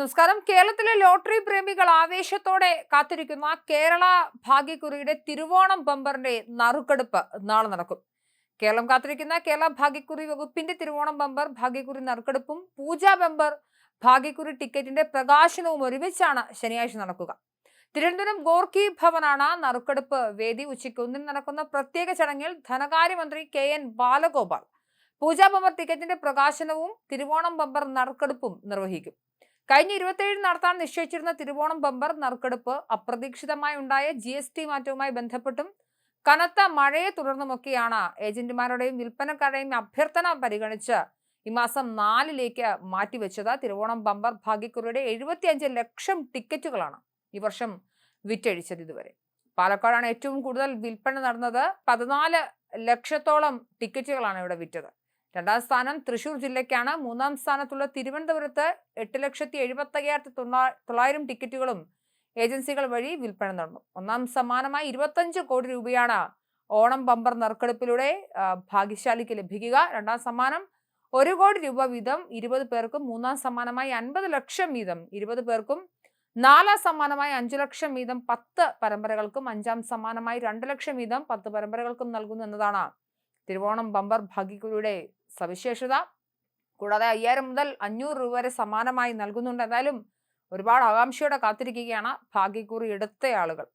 നമസ്കാരം. കേരളത്തിലെ ലോട്ടറി പ്രേമികൾ ആവേശത്തോടെ കാത്തിരിക്കുന്ന. കേരള ഭാഗ്യക്കുറിയുടെ തിരുവോണം ബമ്പറിന്റെ നറുക്കെടുപ്പ് നാളെ നടക്കും. കേരളം കാത്തിരിക്കുന്ന കേരള ഭാഗ്യക്കുറി വകുപ്പിന്റെ തിരുവോണം ബമ്പർ ഭാഗ്യക്കുറി നറുക്കെടുപ്പും പൂജാ ബമ്പർ ഭാഗ്യക്കുറി ടിക്കറ്റിന്റെ പ്രകാശനവും ഒരുമിച്ചാണ് ശനിയാഴ്ച നടക്കുക. തിരുവനന്തപുരം ഗോർക്കി ഭവനാണ് നറുക്കെടുപ്പ് വേദി. ഉച്ചയ്ക്ക് ഒന്നിന് നടക്കുന്ന പ്രത്യേക ചടങ്ങിൽ ധനകാര്യമന്ത്രി K N Balagopal Puja bumper ടിക്കറ്റിന്റെ പ്രകാശനവും തിരുവോണം ബമ്പർ നറുക്കെടുപ്പും നിർവഹിക്കും. കഴിഞ്ഞ ഇരുപത്തിയേഴ് നടത്താൻ നിശ്ചയിച്ചിരുന്ന തിരുവോണം ബമ്പർ നറുക്കെടുപ്പ് അപ്രതീക്ഷിതമായി ഉണ്ടായ ജി എസ് ടി മാറ്റവുമായി ബന്ധപ്പെട്ടും കനത്ത മഴയെ തുടർന്നുമൊക്കെയാണ് ഏജന്റുമാരുടെയും വിൽപ്പനക്കാരുടെയും അഭ്യർത്ഥന പരിഗണിച്ച് ഈ മാസം നാലിലേക്ക് മാറ്റിവെച്ചത്. തിരുവോണം ബമ്പർ ഭാഗ്യക്കുറിയുടെ എഴുപത്തിയഞ്ച് ലക്ഷം ടിക്കറ്റുകളാണ് ഈ വർഷം വിറ്റഴിച്ചത് ഇതുവരെ. പാലക്കാടാണ് ഏറ്റവും കൂടുതൽ വിൽപ്പന നടന്നത്. പതിനാല് ലക്ഷത്തോളം ടിക്കറ്റുകളാണ് ഇവിടെ വിറ്റത്. രണ്ടാം സ്ഥാനം തൃശൂർ ജില്ലയ്ക്കാണ്. മൂന്നാം സ്ഥാനത്തുള്ള തിരുവനന്തപുരത്ത് എട്ട് ലക്ഷത്തി എഴുപത്തി അയ്യായിരത്തി തൊള്ളായിരം ടിക്കറ്റുകളും ഏജൻസികൾ വഴി വിൽപ്പന നടന്നു. ഒന്നാം സമ്മാനമായി ഇരുപത്തഞ്ച് കോടി രൂപയാണ് ഓണം ബമ്പർ നറുക്കെടുപ്പിലൂടെ ഭാഗ്യശാലിക്ക് ലഭിക്കുക. രണ്ടാം സമ്മാനം ഒരു കോടി രൂപ വീതം ഇരുപത് പേർക്കും മൂന്നാം സമ്മാനമായി അൻപത് ലക്ഷം വീതം ഇരുപത് പേർക്കും നാലാം സമ്മാനമായി അഞ്ചു ലക്ഷം വീതം പത്ത് പരമ്പരകൾക്കും അഞ്ചാം സമ്മാനമായി രണ്ട് ലക്ഷം വീതം പത്ത് പരമ്പരകൾക്കും നൽകുന്നു എന്നതാണ് തിരുവോണം ബമ്പർ ഭാഗ്യക്കുരിയുടെ സവിശേഷത. കൂടാതെ അയ്യായിരം മുതൽ അഞ്ഞൂറ് രൂപ വരെ സമാനമായി നൽകുന്നുണ്ട്. എന്തായാലും ഒരുപാട് ആകാംക്ഷയോടെ കാത്തിരിക്കുകയാണ് ഭാഗ്യക്കുറി എടുത്ത ആളുകൾ.